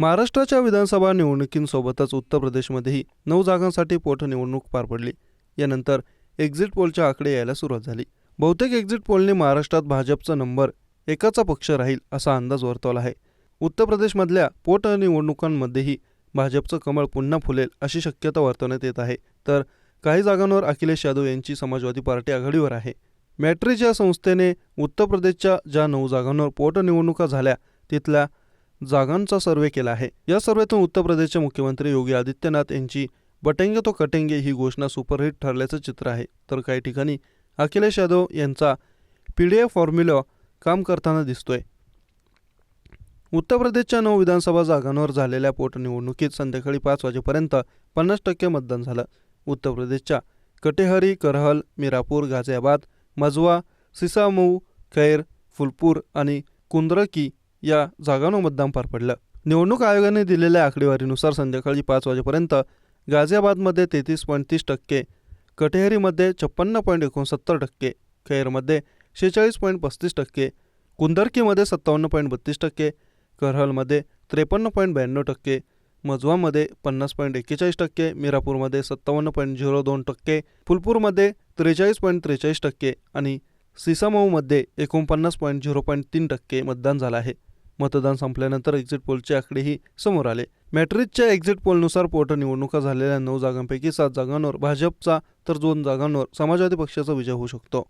महाराष्ट्राच्या विधानसभा निवडणुकींसोबतच उत्तर प्रदेशमध्येही नऊ जागांसाठी पोटनिवडणूक पार पडली. यानंतर एक्झिट पोलच्या आकडे यायला सुरुवात झाली. बहुतेक एक्झिट पोलने महाराष्ट्रात भाजपचा नंबर एकाचा पक्ष राहील असा अंदाज वर्तवला आहे. उत्तर प्रदेशमधल्या पोटनिवडणुकांमध्येही भाजपचं कमळ पुन्हा फुलेल अशी शक्यता वर्तवण्यात येत आहे. तर काही जागांवर अखिलेश यादव यांची समाजवादी पार्टी आघाडीवर आहे. मॅट्रिज या संस्थेने उत्तर प्रदेशच्या ज्या नऊ जागांवर पोटनिवडणुका झाल्या तिथल्या जागांचा सर्वे केला आहे. या सर्वेतून उत्तर प्रदेशचे मुख्यमंत्री योगी आदित्यनाथ यांची बटेंगे तो कटेंगे ही घोषणा सुपरहिट ठरल्याचं चित्र आहे. तर काही ठिकाणी अखिलेश यादव यांचा पीडीएफ फॉर्म्युला काम करताना दिसतोय. उत्तर प्रदेशच्या नऊ विधानसभा जागांवर झालेल्या पोटनिवडणुकीत संध्याकाळी पाच वाजेपर्यंत पन्नास टक्के मतदान झालं. उत्तर प्रदेशच्या कटेहरी करहल मिरापूर गाझियाबाद मजवा सिसामऊ खैर फुलपूर आणि कुंद्रकी या जागांवर मतदान पार पडलं. निवडणूक आयोगाने दिलेल्या आकडेवारीनुसार संध्याकाळी पाच वाजेपर्यंत गाझियाबादमध्ये तेहतीस पॉईंट तीस टक्के कटेहरीमध्ये छप्पन्न पॉईंट एकोणसत्तर टक्के खैरमध्ये शेहेचाळीस पॉईंट पस्तीस टक्के कुंदरकीमध्ये सत्तावन्न पॉईंट बत्तीस टक्के करहलमध्ये त्रेपन्न पॉईंट ब्याण्णव टक्के मजवामध्ये पन्नास पॉईंट एक्केचाळीस टक्के मिरापूरमध्ये सत्तावन्न पॉईंट झिरो दोन टक्के फुलपूरमध्ये त्रेचाळीस पॉईंट त्रेचाळीस टक्के आणि सिसामऊमध्ये एकोणपन्नास पॉईंट झिरो पॉईंट तीन टक्के मतदान झालं आहे. मतदान संपल्यानंतर एक्झिट पोलचे आकडेही समोर आले. मॅट्रिकच्या एक्झिट पोलनुसार पोटनिवडणुका झालेल्या नऊ जागांपैकी सात जागांवर भाजपचा तर दोन जागांवर समाजवादी पक्षाचा विजय होऊ शकतो.